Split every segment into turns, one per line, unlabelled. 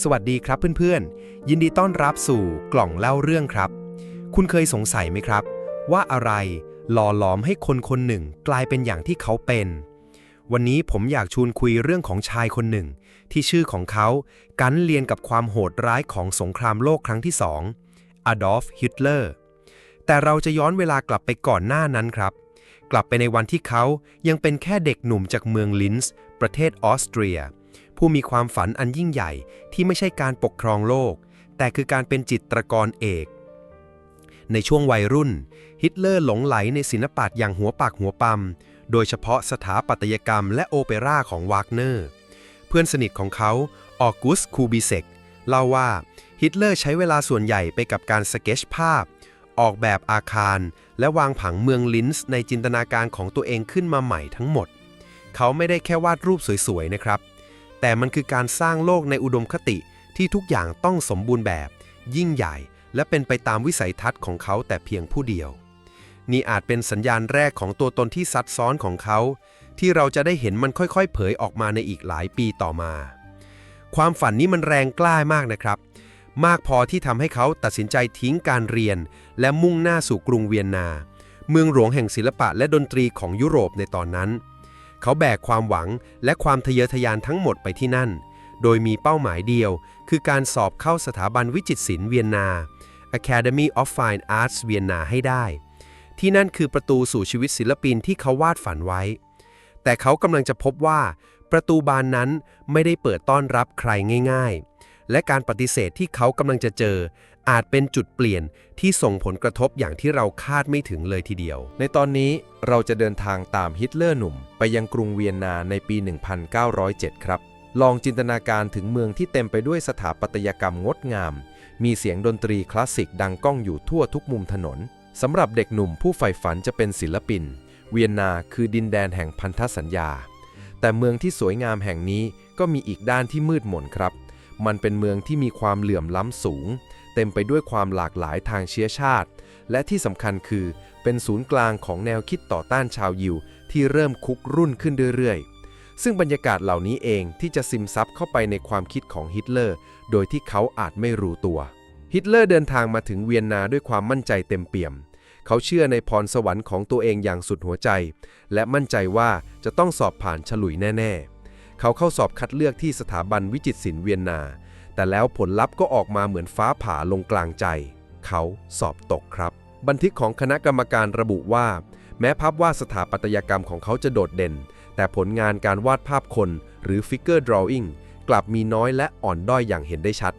สวัสดีครับเพื่อนๆ ยินดีต้อนรับสู่กล่องเล่าเรื่องครับ คุณเคยสงสัยไหมครับ ว่าอะไรหล่อหลอมให้คนคนหนึ่งกลายเป็นอย่างที่เขาเป็น วันนี้ผมอยากชวนคุยเรื่องของชายคนหนึ่ง ที่ชื่อของเขากันเรียนกับความโหดร้ายของสงครามโลกครั้งที่สองอดอล์ฟฮิตเลอร์แต่เราจะย้อนเวลากลับไปก่อนหน้านั้นครับ กลับไปในวันที่เขายังเป็นแค่เด็กหนุ่มจากเมืองลินส์ประเทศออสเตรีย ผู้มีความฝันอันยิ่งใหญ่ที่ไม่ใช่การปกครองโลก แต่คือการเป็นจิตรกรเอก ในช่วงวัยรุ่น ฮิตเลอร์หลงไหลในศิลปะอย่างหัวปากหัวปั๊มโดยเฉพาะสถาปัตยกรรมและโอเปร่าของวากเนอร์ เพื่อนสนิทของเขาออกุสคูบิเซกเล่าว่าฮิตเลอร์ใช้เวลาส่วนใหญ่ไปกับการสเกจภาพ ออกแบบอาคาร และวางผังเมืองลินส์ในจินตนาการของตัวเองขึ้นมาใหม่ทั้งหมด เขาไม่ได้แค่วาดรูปสวยๆนะครับ แต่มันคือการสร้างโลกในอุดมคติที่ทุกอย่างต้องสมบูรณ์แบบ ยิ่งใหญ่ และเป็นไปตามวิสัยทัศน์ของเขาแต่เพียงผู้เดียว นี่อาจเป็นสัญญาณแรกของตัวตนที่ซับซ้อนของเขา ที่เราจะได้เห็นมันค่อยๆ เผยออกมาในอีกหลายปีต่อมา ความฝันนี้มันแรงกล้ามากนะครับ มากพอที่ทำให้เขาตัดสินใจทิ้งการเรียน และมุ่งหน้าสู่กรุงเวียนนา เมืองหลวงแห่งศิลปะและดนตรีของยุโรปในตอนนั้น เขาแบกความหวังและความทะเยอทะยานทั้งหมดไปที่นั่น โดยมีเป้าหมายเดียว คือการสอบเข้าสถาบันวิจิตรศิลป์เวียนนา Academy of Fine Arts เวียนนาให้ได้ ที่นั่นคือประตูสู่ชีวิตศิลปินที่เขาวาดฝันไว้ แต่เขากำลังจะพบว่า ประตูบานนั้นไม่ได้เปิดต้อนรับใครง่าย ๆ และการปฏิเสธที่เขากำลังจะเจอ อาจเป็นจุดเปลี่ยนที่ส่งผลกระทบอย่างที่เราคาดไม่ถึงเลยทีเดียว
ในตอนนี้เราจะเดินทางตามฮิตเลอร์หนุ่ม ไปยังกรุงเวียนนาในปี 1907 ครับ ลองจินตนาการถึงเมืองที่เต็มไปด้วยสถาปัตยกรรมงดงาม มีเสียงดนตรีคลาสสิกดังก้องอยู่ทั่วทุกมุมถนนสำหรับเด็กหนุ่มผู้ใฝ่ฝันจะเป็นศิลปิน เวียนนาคือดินแดนแห่งพันธสัญญา แต่เมืองที่สวยงามแห่งนี้ก็มีอีกด้านที่มืดมนครับ มันเป็นเมืองที่มีความเหลื่อมล้ำสูง เต็มไปด้วยความหลากหลายทางเชื้อชาติ และที่สำคัญคือเป็นศูนย์กลางของแนวคิดต่อต้านชาวยิว ที่เริ่มคุกรุ่นขึ้นเรื่อยๆ ซึ่งบรรยากาศเหล่านี้เองที่จะซึมซับเข้าไปในความคิดของฮิตเลอร์ โดยที่เขาอาจไม่รู้ตัว ฮิตเลอร์เดินทางมาถึงเวียนนาด้วยความมั่นใจเต็มเปี่ยม เขาเชื่อในพรสวรรค์ของตัวเองอย่างสุดหัวใจ และมั่นใจว่าจะต้องสอบผ่านฉลุยแน่ ๆ เขาเข้าสอบคัดเลือกที่สถาบันวิจิตรศิลป์เวียนนา แต่แล้วผลลัพธ์ก็ออกมาเหมือนฟ้าผ่าลงกลางใจ เขาสอบตกครับ บันทึกของคณะกรรมการระบุว่า แม้ภาพวาดสถาปัตยกรรมของเขาจะโดดเด่น แต่ผลงานการวาดภาพคนหรือ Figure Drawing กลับมีน้อยและอ่อนด้อยอย่างเห็นได้ชัด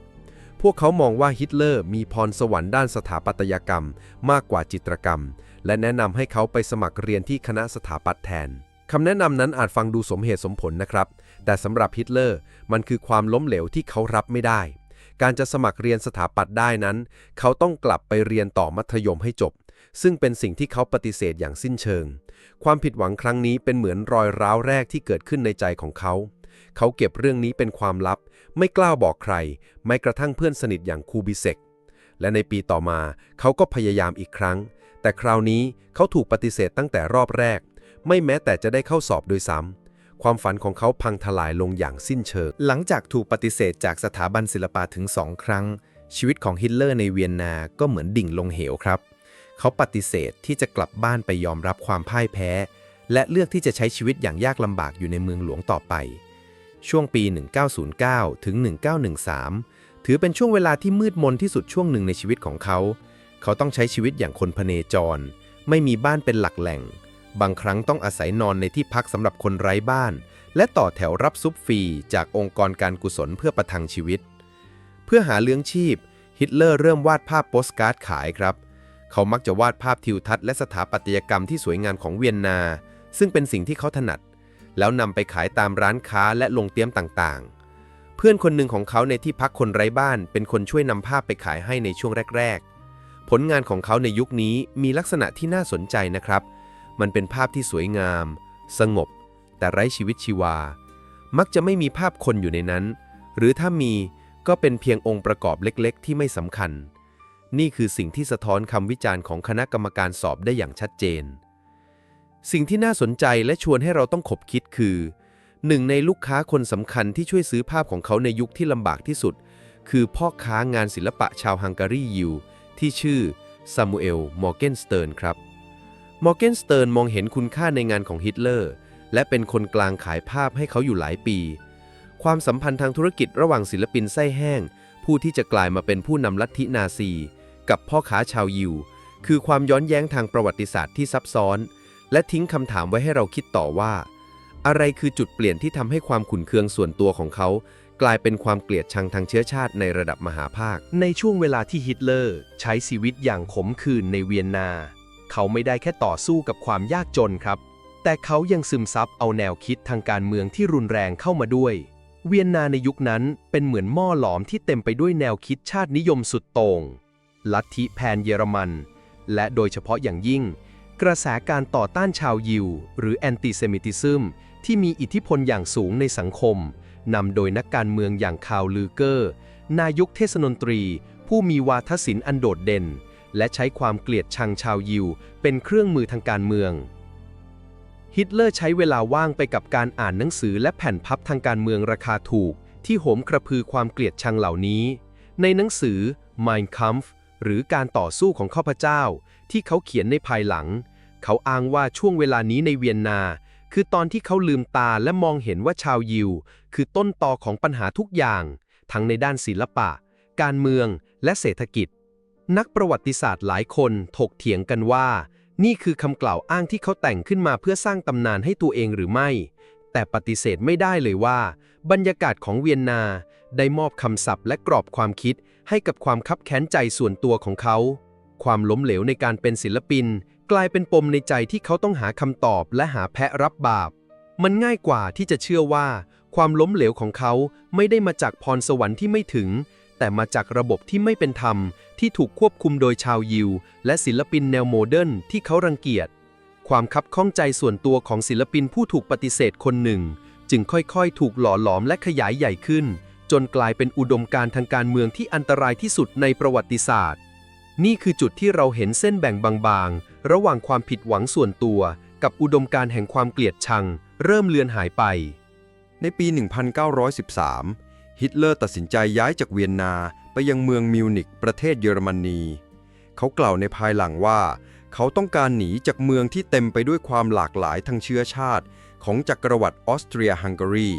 พวกเขามองว่าฮิตเลอร์มีพรสวรรค์ด้านสถาปัตยกรรมมากกว่าจิตรกรรม และแนะนำให้เขาไปสมัครเรียนที่คณะสถาปัตย์แทนคำแนะนำนั้นอาจฟังดูสมเหตุสมผลนะครับ แต่สำหรับฮิตเลอร์มันคือความล้มเหลวที่เขารับไม่ได้ การจะสมัครเรียนสถาปัตย์ได้นั้น เขาต้องกลับไปเรียนต่อมัธยมให้จบ ซึ่งเป็นสิ่งที่เขาปฏิเสธอย่างสิ้นเชิง ความผิดหวังครั้งนี้เป็นเหมือนรอยร้าวแรกที่เกิดขึ้นในใจของเขา เขาเก็บเรื่องนี้เป็นความลับ ไม่กล้าบอกใครแม้กระทั่งเพื่อนสนิทอย่างคูบิเซกและในปีต่อมาเขาก็พยายามอีกครั้ง แต่คราวนี้เขาถูกปฏิเสธตั้งแต่รอบแรก ไม่แม้แต่จะได้เข้าสอบโดยซ้ำ ความฝันของเขาพังทลายลงอย่างสิ้นเชิง
หลังจากถูกปฏิเสธจากสถาบันศิลปะถึงสองครั้ง ชีวิตของฮิตเลอร์ในเวียนนาก็เหมือนดิ่งลงเหวครับ เขาปฏิเสธที่จะกลับบ้านไปยอมรับความพ่ายแพ้ และเลือกที่จะใช้ชีวิตอย่างยากลำบากอยู่ในเมืองหลวงต่อไป ช่วงปี 1909 ถึง 1913 ถือเป็นช่วงเวลาที่มืดมนที่สุดช่วงหนึ่งในชีวิตของเขา เขาต้องใช้ชีวิตอย่างคนพเนจร ไม่มีบ้านเป็นหลักแหล่ง บางครั้งต้องอาศัยนอนในที่พักสำหรับคนไร้บ้าน และต่อแถวรับซุปฟรีจากองค์กรการกุศลเพื่อประทังชีวิต เพื่อหาเลี้ยงชีพ ฮิตเลอร์เริ่มวาดภาพโปสการ์ดขายครับ เขามักจะวาดภาพทิวทัศน์และสถาปัตยกรรมที่สวยงามของเวียนนา ซึ่งเป็นสิ่งที่เขาถนัด แล้วนำไปขายตามร้านค้าและลงเตี้ยมต่างๆ เพื่อนคนหนึ่งของเขาในที่พักคนไร้บ้าน เป็นคนช่วยนำภาพไปขายให้ในช่วงแรก ๆ ผลงานของเขาในยุคนี้มีลักษณะที่น่าสนใจนะครับ มันเป็นภาพที่สวยงาม สงบ แต่ไร้ชีวิตชีวา มักจะไม่มีภาพคนอยู่ในนั้น หรือถ้ามีก็เป็นเพียงองค์ประกอบเล็กๆ ที่ไม่สำคัญ นี่คือสิ่งที่สะท้อนคำวิจารณ์ของคณะกรรมการสอบได้อย่างชัดเจน สิ่งที่น่าสนใจและชวนให้เราต้องขบคิดคือหนึ่งในลูกค้าคนสำคัญที่ช่วยซื้อภาพของเขาในยุคที่ลำบากที่สุด คือพ่อค้างานศิลปะชาวฮังการียิวที่ชื่อซามูเอล มอร์เกนสเติร์นครับ มอร์เกนสเติร์นมองเห็นคุณค่าในงานของฮิตเลอร์ และเป็นคนกลางขายภาพให้เขาอยู่หลายปี ความสัมพันธ์ทางธุรกิจระหว่างศิลปินไส้แห้ง ผู้ที่จะกลายมาเป็นผู้นำลัทธินาซี กับพ่อค้าชาวยิว คือความย้อนแย้งทางประวัติศาสตร์ที่ซับซ้อน และทิ้งคำถามไว้ให้เราคิดต่อว่า อะไรคือจุดเปลี่ยนที่ทำให้ความขุ่นเคืองส่วนตัวของเขา กลายเป็นความเกลียดชังทางเชื้อชาติในระดับมหาภาค
ในช่วงเวลาที่ฮิตเลอร์ ใช้ชีวิตอย่างขมขื่นในเวียนนา เขาไม่ได้แค่ต่อสู้กับความยากจนครับ แต่เขายังซึมซับเอาแนวคิดทางการเมืองที่รุนแรงเข้ามาด้วย เวียนนาในยุคนั้นเป็นเหมือนหม้อหลอมที่เต็มไปด้วยแนวคิดชาตินิยมสุดโต่ง ลัทธิแพนเยอรมัน และโดยเฉพาะอย่างยิ่ง กระแสการต่อต้านชาวยิว หรือแอนติเซมิติซึมที่มีอิทธิพลอย่างสูงในสังคมนำโดยนักการเมืองอย่างคาร์ลลูเกอร์ นายกเทศมนตรี ผู้มีวาทศิลป์อันโดดเด่น และใช้ความเกลียดชังชาวยิว เป็นเครื่องมือทางการเมือง ฮิตเลอร์ใช้เวลาว่างไปกับการอ่านหนังสือและแผ่นพับทางการเมืองราคาถูก ที่โหมกระพือความเกลียดชังเหล่านี้ ในหนังสือ Mein Kampf หรือการต่อสู้ของข้าพเจ้า ที่เขาเขียนในภายหลัง เขาอ้างว่าช่วงเวลานี้ในเวียนนา คือตอนที่เขาลืมตาและมองเห็นว่าชาวยิว คือต้นตอของปัญหาทุกอย่าง ทั้งในด้านศิลปะ การเมืองและเศรษฐกิจ นักประวัติศาสตร์หลายคนถกเถียงกันว่า นี่คือคำกล่าวอ้างที่เขาแต่งขึ้นมาเพื่อสร้างตำนานให้ตัวเองหรือไม่ แต่ปฏิเสธไม่ได้เลยว่า บรรยากาศของเวียนนา ได้มอบคำศัพท์และกรอบความคิดให้กับความคับแค้นใจส่วนตัวของเขา ความล้มเหลวในการเป็นศิลปิน กลายเป็นปมในใจที่เขาต้องหาคำตอบและหาแพะรับบาป มันง่ายกว่าที่จะเชื่อว่า ความล้มเหลวของเขาไม่ได้มาจากพรสวรรค์ที่ไม่ถึงแต่มาจากระบบที่ไม่เป็นธรรม ที่ถูกควบคุมโดยชาวยิว และศิลปินแนวโมเดิร์นที่เขารังเกียจ ความคับข้องใจส่วนตัวของศิลปินผู้ถูกปฏิเสธคนหนึ่ง จึงค่อยๆ ถูกหล่อหลอมและขยายใหญ่ขึ้น จนกลายเป็นอุดมการทางการเมืองที่อันตรายที่สุดในประวัติศาสตร์ นี่คือจุดที่เราเห็นเส้นแบ่งบางๆ ระหว่างความผิดหวังส่วนตัว กับอุดมการแห่งความเกลียดชัง เริ่มเลือนหายไป
ในปี 1913 ฮิตเลอร์ตัดสินใจย้ายจากเวียนนา ไปยังเมืองมิวนิกประเทศเยอรมนี เขากล่าวในภายหลังว่า เขาต้องการหนีจากเมืองที่เต็มไปด้วยความหลากหลายทางเชื้อชาติ ของจักรวรรดิออสเตรียฮังการี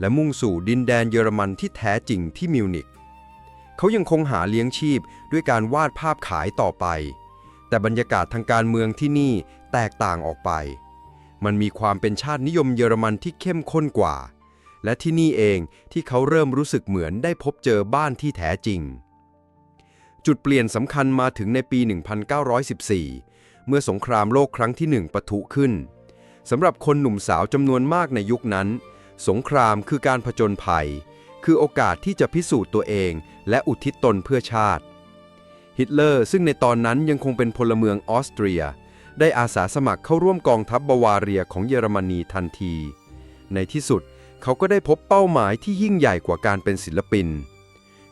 และมุ่งสู่ดินแดนเยอรมันที่แท้จริงที่มิวนิกเขายังคงหาเลี้ยงชีพด้วยการวาดภาพขายต่อไป แต่บรรยากาศทางการเมืองที่นี่แตกต่างออกไป มันมีความเป็นชาตินิยมเยอรมันที่เข้มข้นกว่า และที่นี่เองที่เขาเริ่มรู้สึกเหมือนได้พบเจอบ้านที่แท้จริง จุดเปลี่ยนสำคัญมาถึงในปี 1914 เมื่อสงครามโลกครั้งที่หนึ่งปะทุขึ้นสำหรับคนหนุ่มสาวจำนวนมากในยุคนั้น สงครามคือการผจญภัย คือโอกาสที่จะพิสูจน์ตัวเอง และอุทิศตนเพื่อชาติ ฮิตเลอร์ซึ่งในตอนนั้นยังคงเป็นพลเมืองออสเตรีย ได้อาสาสมัครเข้าร่วมกองทัพบาวาเรียของเยอรมนีทันที ในที่สุดเขาก็ได้พบเป้าหมายที่ยิ่งใหญ่กว่าการเป็นศิลปิน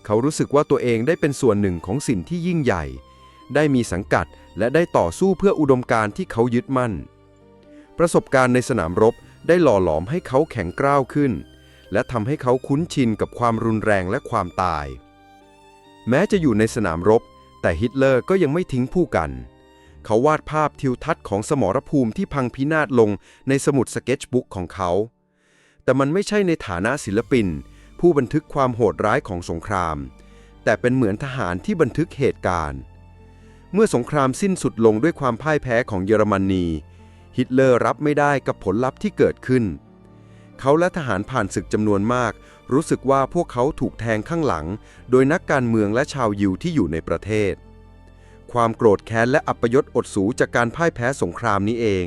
เขารู้สึกว่าตัวเองได้เป็นส่วนหนึ่งของสิ่งที่ยิ่งใหญ่ ได้มีสังกัดและได้ต่อสู้เพื่ออุดมการณ์ที่เขายึดมั่น ประสบการณ์ในสนามรบได้หล่อหลอมให้เขาแข็งกร้าวขึ้น และทำให้เขาคุ้นชินกับความรุนแรงและความตาย แม้จะอยู่ในสนามรบ แต่ฮิตเลอร์ก็ยังไม่ทิ้งผู้กัน เขาวาดภาพทิวทัศน์ของสมรภูมิที่พังพินาศลงในสมุดสเก็ตชบุ๊กของเขา แต่มันไม่ใช่ในฐานะศิลปิน ผู้บันทึกความโหดร้ายของสงคราม แต่เป็นเหมือนทหารที่บันทึกเหตุการณ์ เมื่อสงครามสิ้นสุดลงด้วยความพ่ายแพ้ของเยอรมนี ฮิตเลอร์รับไม่ได้กับผลลัพธ์ที่เกิดขึ้น เขาและทหารผ่านศึกจำนวนมาก รู้สึกว่าพวกเขาถูกแทงข้างหลัง โดยนักการเมืองและชาวยิวที่อยู่ในประเทศ ความโกรธแค้นและอัปยศอดสูจากการพ่ายแพ้สงครามนี้เอง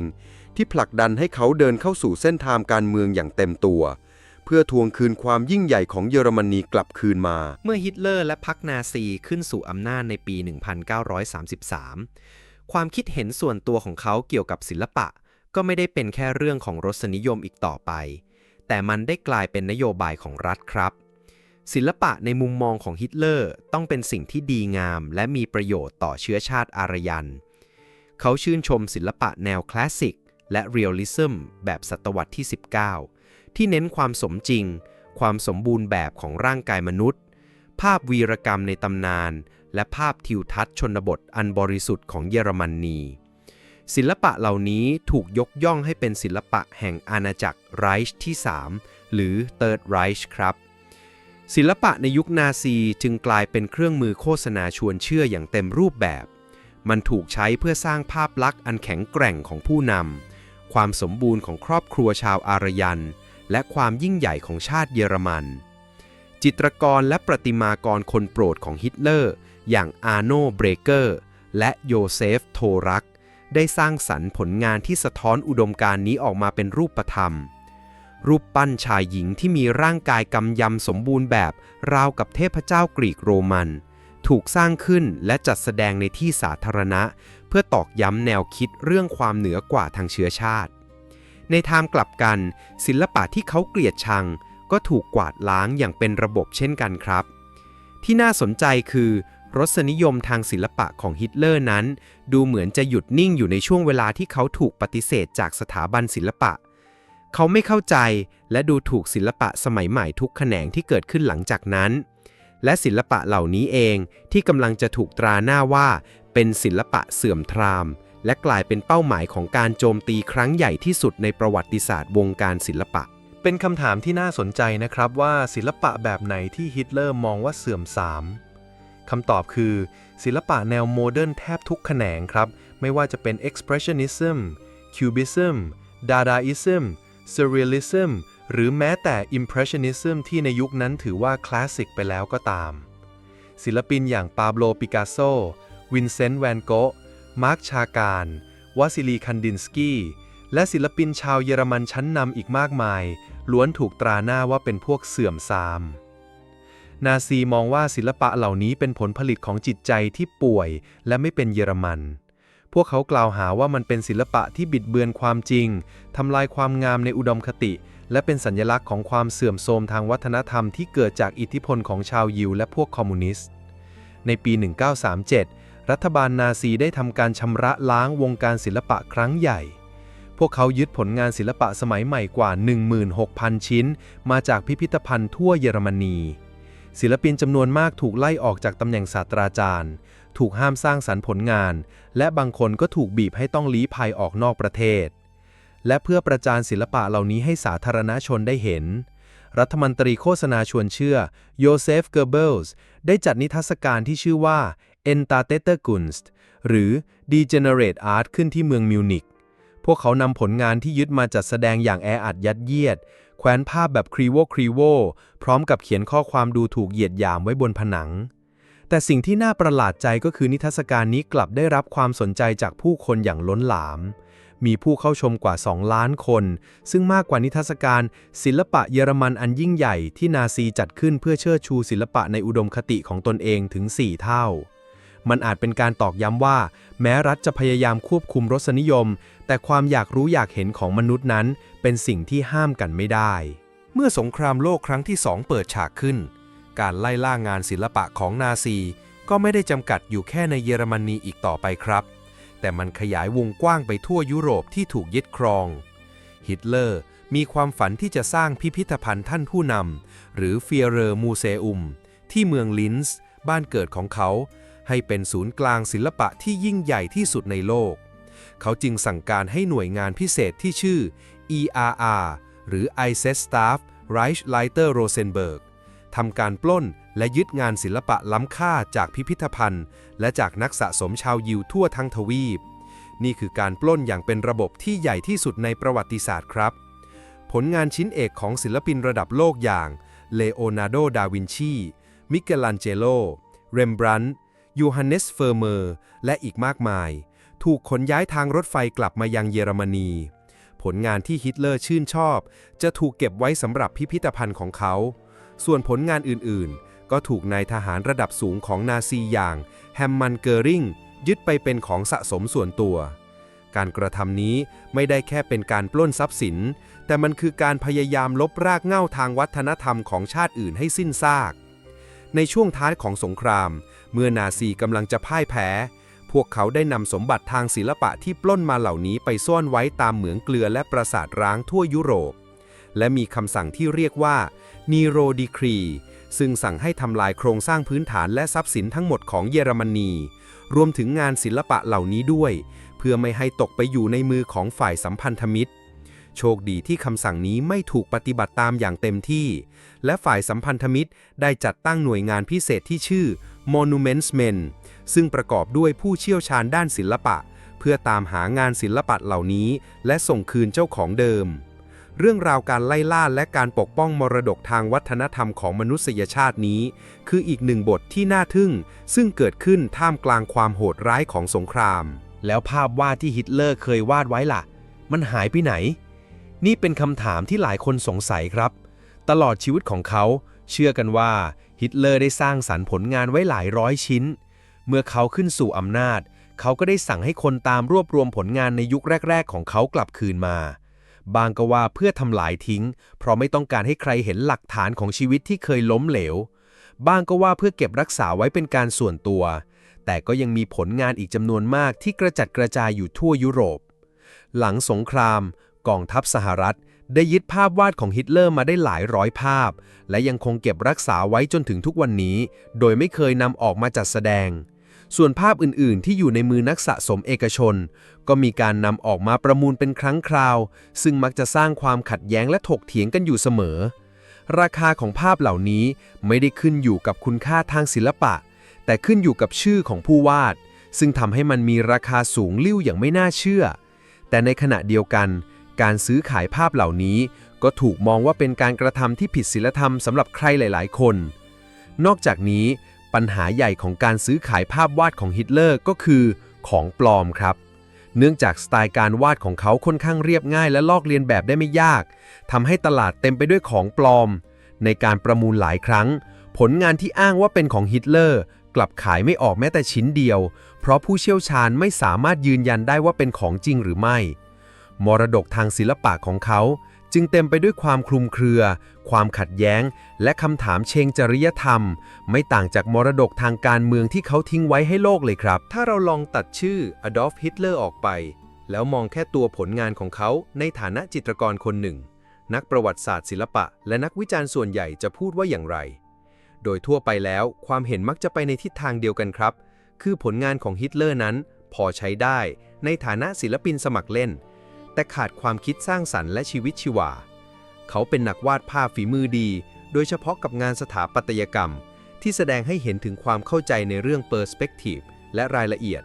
ที่ผลักดันให้เขาเดินเข้าสู่เส้นทางการเมืองอย่างเต็มตัว เพื่อทวงคืนความยิ่งใหญ่ของเยอรมนีกลับคืนมา
เมื่อฮิตเลอร์และพรรคนาซีขึ้นสู่อำนาจในปี 1933 ความคิดเห็นส่วนตัวของเขาเกี่ยวกับศิลปะ ก็ไม่ได้เป็นแค่เรื่องของรสนิยมอีกต่อไป แต่มันได้กลายเป็นนโยบายของรัฐครับศิลปะในมุมมองของฮิตเลอร์ต้องเป็นสิ่งที่ดีงาม และมีประโยชน์ต่อเชื้อชาติอารยัน เขาชื่นชมศิลปะแนวคลาสสิก และเรียลลิซึมแบบศตวรรษที่ 19 ที่เน้นความสมจริง ความสมบูรณ์แบบของร่างกายมนุษย์ ภาพวีรกรรมในตำนาน และภาพทิวทัศน์ชนบทอันบริสุทธิ์ของเยอรมนนีศิลปะเหล่านี้ถูกยกย่องให้เป็นศิลปะแห่งอาณาจักรไรช์ที่ 3 หรือ Third Reich ครับ ศิลปะในยุคนาซีจึงกลายเป็นเครื่องมือโฆษณาชวนเชื่ออย่างเต็มรูปแบบ มันถูกใช้เพื่อสร้างภาพลักษณ์อันแข็งแกร่งของผู้นำ ความสมบูรณ์ของครอบครัวชาวอารยัน และความยิ่งใหญ่ของชาติเยอรมัน จิตรกรและประติมากรคนโปรดของฮิตเลอร์ อย่างอาร์โนเบรเกอร์ และโยเซฟโทรัก ได้สร้างสรรค์ผลงานที่สะท้อนอุดมการณ์นี้ออกมาเป็นรูปธรรม รูปปั้นชายหญิงที่มีร่างกายกำยำสมบูรณ์แบบ ราวกับเทพเจ้ากรีกโรมัน ถูกสร้างขึ้นและจัดแสดงในที่สาธารณะ เพื่อตอกย้ำแนวคิดเรื่องความเหนือกว่าทางเชื้อชาติ ในทางกลับกัน ศิลปะที่เขาเกลียดชัง ก็ถูกกวาดล้างอย่างเป็นระบบเช่นกันครับ ที่น่าสนใจคือ รสนิยมทางศิลปะของฮิตเลอร์นั้น ดูเหมือนจะหยุดนิ่งอยู่ในช่วงเวลาที่เขาถูกปฏิเสธจากสถาบันศิลปะ เขาไม่เข้าใจและดูถูกศิลปะสมัยใหม่ทุกแขนงที่เกิดขึ้นหลังจากนั้นและศิลปะเหล่านี้เองที่กำลังจะถูกตราหน้าว่า เป็นศิลปะเสื่อมทราม และกลายเป็นเป้าหมายของการโจมตีครั้งใหญ่ที่สุดในประวัติศาสตร์วงการศิลปะ
เป็นคำถามที่น่าสนใจนะครับว่าศิลปะแบบไหนที่ฮิตเลอร์มองว่าเสื่อมทรามคำตอบคือ ศิลปะแนวโมเดิร์นแทบทุกแขนงครับ ไม่ว่าจะเป็น expressionism cubism dadaism surrealism หรือแม้แต่ impressionism ที่ในยุคนั้นถือว่าคลาสสิกไปแล้วก็ตาม ศิลปินอย่างปาโบลปิกัสโซ วินเซนต์ แวนโกะ มาร์ค ชาการ วาซิลี คันดินสกี้ และศิลปินชาวเยอรมันชั้นนำอีกมากมาย ล้วนถูกตราหน้าว่าเป็นพวกเสื่อมทราม นาซีมองว่าศิลปะเหล่านี้เป็นผลผลิตของจิตใจที่ป่วยและไม่เป็นเยอรมัน พวกเขากล่าวหาว่ามันเป็นศิลปะที่บิดเบือนความจริง ทำลายความงามในอุดมคติ และเป็นสัญลักษณ์ของความเสื่อมโทรมทางวัฒนธรรมที่เกิดจากอิทธิพลของชาวยิวและพวกคอมมิวนิสต์ในปี 1937 รัฐบาลนาซีได้ทำการชำระล้างวงการศิลปะครั้งใหญ่ พวกเขายึดผลงานศิลปะสมัยใหม่กว่า 16,000 ชิ้น มาจากพิพิธภัณฑ์ทั่วเยอรมนี ศิลปินจำนวนมากถูกไล่ออกจากตำแหน่งศาสตราจารย์ ถูกห้ามสร้างสรรค์ผลงาน และบางคนก็ถูกบีบให้ต้องลี้ภัยออกนอกประเทศ และเพื่อประจานศิลปะเหล่านี้ให้สาธารณชนได้เห็นรัฐมนตรีโฆษณาชวนเชื่อ โยเซฟ เกอร์เบิลส์ ได้จัดนิทรรศการที่ชื่อว่า e n t a t e t e r Kunst หรือ Degenerate Art ขึ้นที่เมืองมิวนิกพวกเขานำผลงานที่ยึดมาจัดแสดงอย่างแออัดยัดเยียด แขวนภาพแบบครีโวครีโวพร้อมกับเขียนข้อความดูถูกเหยียดหยามไว้บนผนัง แต่สิ่งที่น่าประหลาดใจก็คือนิทรรศการนี้กลับได้รับความสนใจจากผู้คนอย่างล้นหลาม มีผู้เข้าชมกว่า 2 ล้านคน ซึ่งมากกว่านิทรรศการ ศิลปะเยอรมันอันยิ่งใหญ่ที่นาซีจัดขึ้นเพื่อเชิดชูศิลปะในอุดมคติของตนเองถึง 4 เท่า มันอาจเป็นการตอกย้ำว่า แม้รัฐจะพยายามควบคุมรสนิยม แต่ความอยากรู้อยากเห็นของมนุษย์นั้น เป็นสิ่งที่ห้ามกันไม่ได้
เมื่อสงครามโลกครั้งที่สองเปิดฉากขึ้น การไล่ล่างานศิลปะของนาซี ก็ไม่ได้จำกัดอยู่แค่ในเยอรมนีอีกต่อไปครับ แต่มันขยายวงกว้างไปทั่วยุโรปที่ถูกยึดครอง ฮิตเลอร์มีความฝันที่จะสร้างพิพิธภัณฑ์ท่านผู้นำหรือเฟียเรอร์มูเซอุมที่เมืองลินส์บ้านเกิดของเขา ให้เป็นศูนย์กลางศิลปะที่ยิ่งใหญ่ที่สุดในโลก เขาจึงสั่งการให้หน่วยงานพิเศษที่ชื่อ ERR หรือ i s e s t a f Reichsleiter Rosenberg ทำการปล้นและยึดงานศิลปะล้ำค่าจากพิพิธภัณฑ์ และจากนักสะสมชาวยิวทั่วทั้งทวีป นี่คือการปล้นอย่างเป็นระบบที่ใหญ่ที่สุดในประวัติศาสตร์ครับ ผลงานชิ้นเอกของศิลปินระดับโลกอย่างเลโอนาร์โด ดาวินชี มิเกลันเจโล เรมบรันต์ ยูฮันเนสเฟอร์เมอร์และอีกมากมาย ถูกขนย้ายทางรถไฟกลับมายังเยอรมนี ผลงานที่ฮิตเลอร์ชื่นชอบ จะถูกเก็บไว้สำหรับพิพิธภัณฑ์ของเขา ส่วนผลงานอื่นๆ ก็ถูกนายทหารระดับสูงของนาซีอย่างแฮมมันเกอริงยึดไปเป็นของสะสมส่วนตัว การกระทำนี้ไม่ได้แค่เป็นการปล้นทรัพย์สิน แต่มันคือการพยายามลบรากเหง้าทางวัฒนธรรมของชาติอื่นให้สิ้นซาก ในช่วงท้ายของสงคราม เมื่อนาซีกำลังจะพ่ายแพ้ พวกเขาได้นำสมบัติทางศิลปะที่ปล้นมาเหล่านี้ไปซ่อนไว้ตามเหมืองเกลือและปราสาทร้างทั่วยุโรป
และมีคำสั่งที่เรียกว่า Nero Decree ซึ่งสั่งให้ทำลายโครงสร้างพื้นฐานและทรัพย์สินทั้งหมดของเยอรมนี รวมถึงงานศิลปะเหล่านี้ด้วย เพื่อไม่ให้ตกไปอยู่ในมือของฝ่ายสัมพันธมิตร โชคดีที่คำสั่งนี้ไม่ถูกปฏิบัติตามอย่างเต็มที่ และฝ่ายสัมพันธมิตรได้จัดตั้งหน่วยงานพิเศษที่ชื่อ Monuments Men ซึ่งประกอบด้วยผู้เชี่ยวชาญด้านศิลปะ เพื่อตามหางานศิลปะเหล่านี้ และส่งคืนเจ้าของเดิม เรื่องราวการไล่ล่าและการปกป้องมรดกทางวัฒนธรรมของมนุษยชาตินี้ คืออีกหนึ่งบทที่น่าทึ่ง ซึ่งเกิดขึ้นท่ามกลางความโหดร้ายของสงคราม
แล้วภาพวาดที่ฮิตเลอร์เคยวาดไว้ล่ะ มันหายไปไหน นี่เป็นคำถามที่หลายคนสงสัยครับ ตลอดชีวิตของเขา เชื่อกันว่าฮิตเลอร์ได้สร้างสรรค์ผลงานไว้หลายร้อยชิ้น เมื่อเขาขึ้นสู่อำนาจ เขาก็ได้สั่งให้คนตามรวบรวมผลงานในยุคแรก ๆ ของเขากลับคืนมา บางก็ว่าเพื่อทำลายทิ้ง เพราะไม่ต้องการให้ใครเห็นหลักฐานของชีวิตที่เคยล้มเหลว บางก็ว่าเพื่อเก็บรักษาไว้เป็นการส่วนตัว แต่ก็ยังมีผลงานอีกจำนวนมากที่กระจัดกระจายอยู่ทั่วยุโรป หลังสงคราม กองทัพสหรัฐ ได้ยึดภาพวาดของฮิตเลอร์มาได้หลายร้อยภาพ และยังคงเก็บรักษาไว้จนถึงทุกวันนี้ โดยไม่เคยนำออกมาจัดแสดง ส่วนภาพอื่นๆ ที่อยู่ในมือนักสะสมเอกชน ก็มีการนำออกมาประมูลเป็นครั้งคราว ซึ่งมักจะสร้างความขัดแย้งและถกเถียงกันอยู่เสมอ ราคาของภาพเหล่านี้ไม่ได้ขึ้นอยู่กับคุณค่าทางศิลปะ แต่ขึ้นอยู่กับชื่อของผู้วาด ซึ่งทำให้มันมีราคาสูงลิ่วอย่างไม่น่าเชื่อ แต่ในขณะเดียวกัน การซื้อขายภาพเหล่านี้ ก็ถูกมองว่าเป็นการกระทำที่ผิดศีลธรรมสำหรับใครหลาย ๆ คน นอกจากนี้ ปัญหาใหญ่ของการซื้อขายภาพวาดของฮิตเลอร์ก็คือ ของปลอมครับ เนื่องจากสไตล์การวาดของเขาค่อนข้างเรียบง่ายและลอกเลียนแบบได้ไม่ยากทำให้ตลาดเต็มไปด้วยของปลอม ในการประมูลหลายครั้ง ผลงานที่อ้างว่าเป็นของฮิตเลอร์กลับขายไม่ออกแม้แต่ชิ้นเดียว เพราะผู้เชี่ยวชาญไม่สามารถยืนยันได้ว่าเป็นของจริงหรือไม่ มรดกทางศิลปะของเขา จึงเต็มไปด้วยความคลุมเครือ ความขัดแย้ง และคำถามเชิงจริยธรรม ไม่ต่างจากมรดกทางการเมืองที่เขาทิ้งไว้ให้โลกเลยครับ
ถ้าเราลองตัดชื่ออดอล์ฟฮิตเลอร์ออกไป แล้วมองแค่ตัวผลงานของเขาในฐานะจิตรกรคนหนึ่ง นักประวัติศาสตร์ศิลปะ และนักวิจารณ์ส่วนใหญ่จะพูดว่าอย่างไร โดยทั่วไปแล้ว ความเห็นมักจะไปในทิศทางเดียวกันครับ คือผลงานของฮิตเลอร์นั้นพอใช้ได้ในฐานะศิลปินสมัครเล่น แต่ขาดความคิดสร้างสรรค์และชีวิตชีวา เขาเป็นนักวาดภาพฝีมือดี โดยเฉพาะกับงานสถาปัตยกรรม ที่แสดงให้เห็นถึงความเข้าใจในเรื่องเปอร์สเปกทีฟและรายละเอียด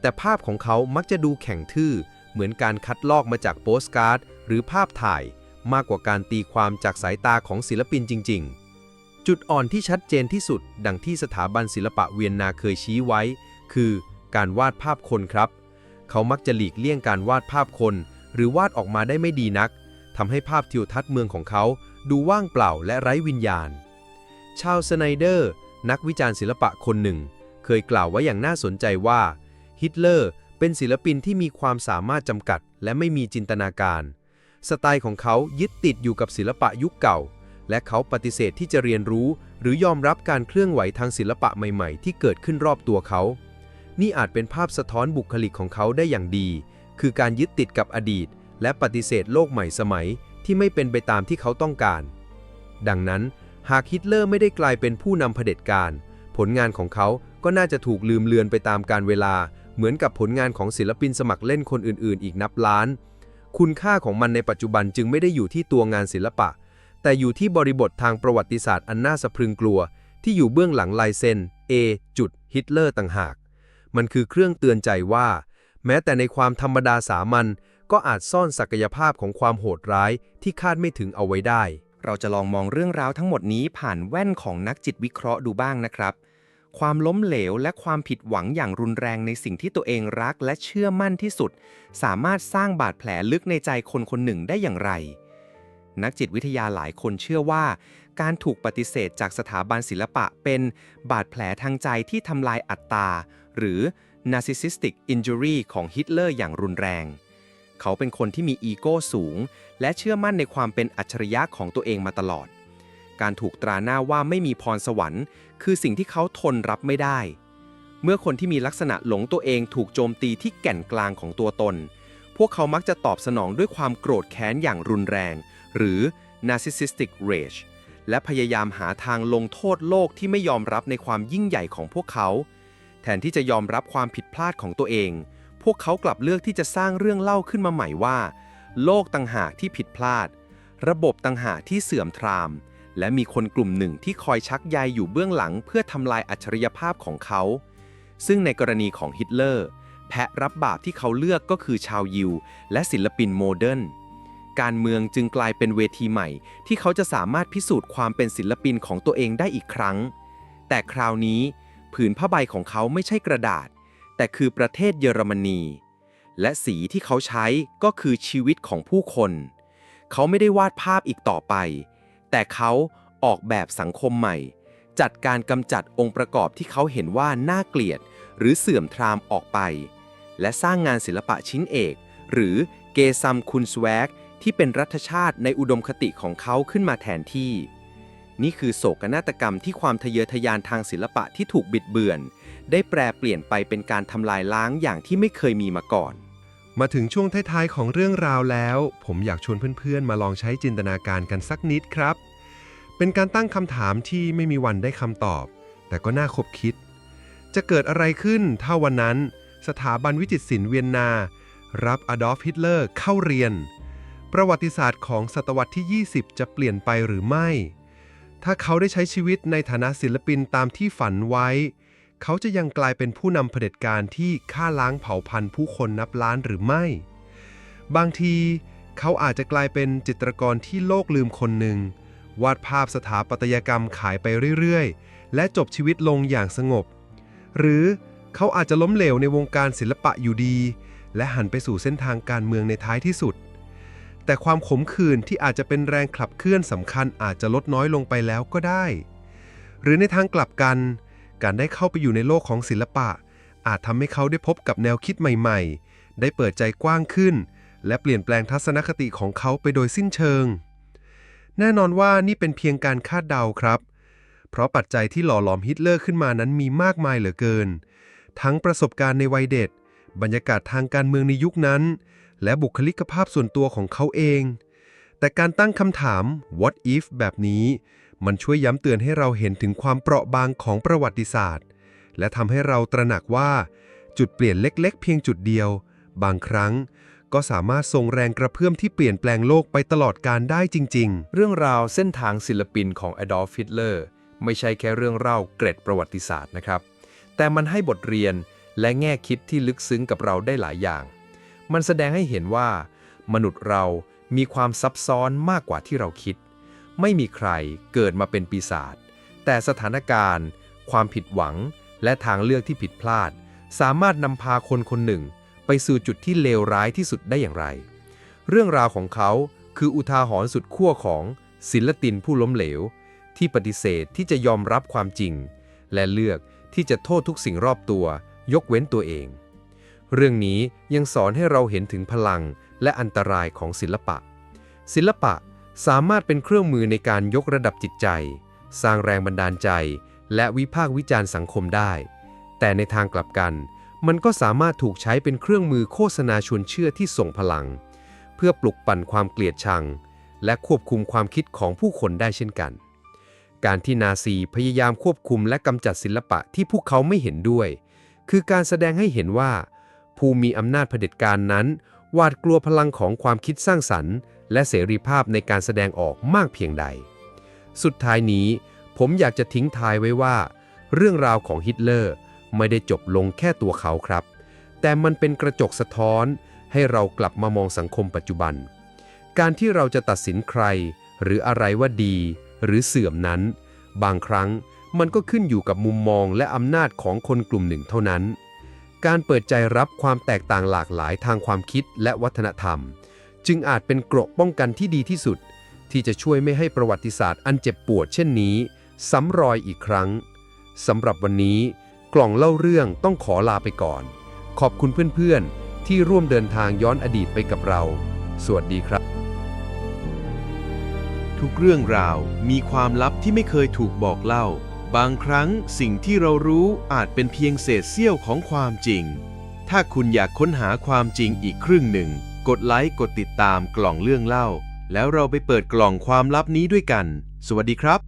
แต่ภาพของเขามักจะดูแข็งทื่อ เหมือนการคัดลอกมาจากโปสการ์ด หรือภาพถ่าย มากกว่าการตีความจากสายตาของศิลปินจริง ๆ จุดอ่อนที่ชัดเจนที่สุด ดังที่สถาบันศิลปะเวียนนาเคยชี้ไว้ คือ การวาดภาพคนครับ เขามักจะหลีกเลี่ยงการวาดภาพคน หรือวาดออกมาได้ไม่ดีนักทำให้ภาพทิวทัศน์เมืองของเขาดูว่างเปล่าและไร้วิญญาณ ชาวสไนเดอร์ นักวิจารณ์ศิลปะคนหนึ่ง เคยกล่าวไว้อย่างน่าสนใจว่าฮิตเลอร์เป็นศิลปินที่มีความสามารถจำกัด และไม่มีจินตนาการ สไตล์ของเขายึดติดอยู่กับศิลปะยุคเก่า และเขาปฏิเสธที่จะเรียนรู้ หรือยอมรับการเคลื่อนไหวทางศิลปะใหม่ๆ ที่เกิดขึ้นรอบตัวเขา นี่อาจเป็นภาพสะท้อนบุคลิกของเขาได้อย่างดี คือการยึดติดกับอดีต และปฏิเสธโลกใหม่สมัยที่ไม่เป็นไปตามที่เขาต้องการ ดังนั้น หากฮิตเลอร์ไม่ได้กลายเป็นผู้นำเผด็จการ ผลงานของเขาก็น่าจะถูกลืมเลือนไปตามกาลเวลา เหมือนกับผลงานของศิลปินสมัครเล่นคนอื่น ๆ อีกนับล้าน คุณค่าของมันในปัจจุบันจึงไม่ได้อยู่ที่ตัวงานศิลปะ แต่อยู่ที่บริบททางประวัติศาสตร์อันน่าสะพรึงกลัว ที่อยู่เบื้องหลังลายเซ็น A จุดฮิตเลอร์ต่างหาก มันคือเครื่องเตือนใจว่า แม้แต่ในความธรรมดาสามัญก็อาจซ่อนศักยภาพของความโหดร้ายที่คาดไม่ถึงเอาไว้ได้
เราจะลองมองเรื่องราวทั้งหมดนี้ผ่านแว่นของนักจิตวิเคราะห์ดูบ้างนะครับ ความล้มเหลวและความผิดหวังอย่างรุนแรงในสิ่งที่ตัวเองรักและเชื่อมั่นที่สุด สามารถสร้างบาดแผลลึกในใจคนคนหนึ่งได้อย่างไร นักจิตวิทยาหลายคนเชื่อว่า การถูกปฏิเสธจากสถาบันศิลปะเป็นบาดแผลทางใจที่ทำลายอัตตาหรือ narcissistic injury ของฮิตเลอร์อย่างรุนแรง เขาเป็นคนที่มีอีโก้สูง และเชื่อมั่นในความเป็นอัจฉริยะของตัวเองมาตลอด การถูกตราหน้าว่าไม่มีพรสวรรค์ คือสิ่งที่เขาทนรับไม่ได้ เมื่อคนที่มีลักษณะหลงตัวเองถูกโจมตีที่แก่นกลางของตัวตน พวกเขามักจะตอบสนองด้วยความโกรธแค้นอย่างรุนแรง หรือ narcissistic rage และพยายามหาทางลงโทษโลกที่ไม่ยอมรับในความยิ่งใหญ่ของพวกเขา นที่จะยอมรับความผิดพลาดของตัวเอง พวกเขากลับเลือกที่จะสร้างเรื่องเล่าขึ้นมาใหม่ว่า โลกต่างหากที่ผิดพลาด ระบบต่างหากที่เสื่อมทราม และมีคนกลุ่มหนึ่งที่คอยชักใยอยู่เบื้องหลังเพื่อทำลายอัจฉริยภาพของเขา ซึ่งในกรณีของฮิตเลอร์ แพะรับบาปที่เขาเลือกก็คือชาวยิว และศิลปินโมเดิร์นการเมืองจึงกลายเป็นเวทีใหม่ ที่เขาจะสามารถพิสูจน์ความเป็นศิลปินของตัวเองได้อีกครั้ง แต่คราวนี้ ผืนผ้าใบของเขาไม่ใช่กระดาษ แต่คือประเทศเยอรมนี และสีที่เขาใช้ก็คือชีวิตของผู้คน เขาไม่ได้วาดภาพอีกต่อไป แต่เขาออกแบบสังคมใหม่ จัดการกำจัดองค์ประกอบที่เขาเห็นว่าน่าเกลียด หรือเสื่อมทรามออกไป และสร้างงานศิลปะชิ้นเอก หรือเกซัมคุนสแวกที่เป็นรัฐชาติในอุดมคติของเขาขึ้นมาแทนที่ นี่คือโศกนาฏกรรมที่ความทะเยอทะยานทางศิลปะที่ถูกบิดเบือน ได้แปรเปลี่ยนไปเป็นการทำลายล้างอย่างที่ไม่เคยมีมาก่อน
มาถึงช่วงท้ายๆของเรื่องราวแล้ว ผมอยากชวนเพื่อนๆ มาลองใช้จินตนาการกันสักนิดครับ เป็นการตั้งคำถามที่ไม่มีวันได้คำตอบ แต่ก็น่าคบคิด จะเกิดอะไรขึ้นถ้าวันนั้น สถาบันวิจิตรศิลป์เวียนนา รับอดอล์ฟฮิตเลอร์เข้าเรียน ประวัติศาสตร์ของศตวรรษที่ 20 จะเปลี่ยนไปหรือไม่ ถ้าเขาได้ใช้ชีวิตในฐานะศิลปินตามที่ฝันไว้ เขาจะยังกลายเป็นผู้นำเผด็จการที่ฆ่าล้างเผ่าพันธุ์ผู้คนนับล้านหรือไม่ บางทีเขาอาจจะกลายเป็นจิตรกรที่โลกลืมคนหนึ่ง วาดภาพสถาปัตยกรรมขายไปเรื่อยๆ และจบชีวิตลงอย่างสงบ หรือเขาอาจจะล้มเหลวในวงการศิลปะอยู่ดี และหันไปสู่เส้นทางการเมืองในท้ายที่สุด แต่ความขมขื่นที่อาจจะเป็นแรงขับเคลื่อนสำคัญอาจจะลดน้อยลงไปแล้วก็ได้ หรือในทางกลับกัน การได้เข้าไปอยู่ในโลกของศิลปะ อาจทำให้เขาได้พบกับแนวคิดใหม่ๆ ได้เปิดใจกว้างขึ้น และเปลี่ยนแปลงทัศนคติของเขาไปโดยสิ้นเชิง แน่นอนว่านี่เป็นเพียงการคาดเดาครับ เพราะปัจจัยที่หล่อหลอมฮิตเลอร์ขึ้นมานั้นมีมากมายเหลือเกิน ทั้งประสบการณ์ในวัยเด็กบรรยากาศทางการเมืองในยุคนั้น และบุคลิกภาพส่วนตัวของเขาเอง แต่การตั้งคำถาม what if แบบนี้ มันช่วยย้ำเตือนให้เราเห็นถึงความเปราะบางของประวัติศาสตร์ และทำให้เราตระหนักว่า จุดเปลี่ยนเล็กๆ เพียงจุดเดียว บางครั้งก็สามารถส่งแรงกระเพื่อมที่เปลี่ยนแปลงโลกไปตลอดการได้จริง ๆ
เรื่องราวเส้นทางศิลปินของ Adolf Hitler ไม่ใช่แค่เรื่องเล่าเกร็ดประวัติศาสตร์นะครับ แต่มันให้บทเรียนและแง่คิดที่ลึกซึ้งกับเราได้หลายอย่าง มันแสดงให้เห็นว่า มนุษย์เรามีความซับซ้อนมากกว่าที่เราคิด ไม่มีใครเกิดมาเป็นปีศาจแต่สถานการณ์ ความผิดหวัง และทางเลือกที่ผิดพลาด สามารถนำพาคนคนหนึ่ง ไปสู่จุดที่เลวร้ายที่สุดได้อย่างไร เรื่องราวของเขาคืออุทาหรณ์สุดขั้วของศิลปินผู้ล้มเหลว ที่ปฏิเสธที่จะยอมรับความจริง และเลือกที่จะโทษทุกสิ่งรอบตัว ยกเว้นตัวเอง เรื่องนี้ยังสอนให้เราเห็นถึงพลังและอันตรายของศิลปะ ศิลปะสามารถเป็นเครื่องมือในการยกระดับจิตใจ สร้างแรงบันดาลใจ และวิพากษ์วิจารณ์สังคมได้ แต่ในทางกลับกัน มันก็สามารถถูกใช้เป็นเครื่องมือโฆษณาชวนเชื่อที่ส่งพลัง เพื่อปลุกปั่นความเกลียดชัง และควบคุมความคิดของผู้คนได้เช่นกัน การที่นาซีพยายามควบคุมและกำจัดศิลปะที่พวกเขาไม่เห็นด้วย คือการแสดงให้เห็นว่า ผู้มีอำนาจเผด็จการนั้นหวาดกลัวพลังของความคิดสร้างสรรค์ และเสรีภาพในการแสดงออกมากเพียงใด สุดท้ายนี้ ผมอยากจะทิ้งท้ายไว้ว่า เรื่องราวของฮิตเลอร์ไม่ได้จบลงแค่ตัวเขาครับ แต่มันเป็นกระจกสะท้อน ให้เรากลับมามองสังคมปัจจุบัน การที่เราจะตัดสินใคร หรืออะไรว่าดี หรือเสื่อมนั้น บางครั้งมันก็ขึ้นอยู่กับมุมมองและอำนาจของคนกลุ่มหนึ่งเท่านั้น การเปิดใจรับความแตกต่างหลากหลายทางความคิดและวัฒนธรรม จึงอาจเป็นเกราะป้องกันที่ดีที่สุด ที่จะช่วยไม่ให้ประวัติศาสตร์อันเจ็บปวดเช่นนี้ ซ้ำรอยอีกครั้งสำหรับวันนี้กล่องเล่าเรื่องต้องขอลาไปก่อน ขอบคุณเพื่อนๆ ที่ร่วมเดินทางย้อนอดีตไปกับเรา สวัสดีครับ
ทุกเรื่องราวมีความลับที่ไม่เคยถูกบอกเล่า บางครั้งสิ่งที่เรารู้อาจเป็นเพียงเศษเสี้ยวของความจริง ถ้าคุณอยากค้นหาความจริงอีกครึ่งหนึ่ง กดไลค์กดติดตามกล่องเรื่องเล่า แล้วเราไปเปิดกล่องความลับนี้ด้วยกัน สวัสดีครับ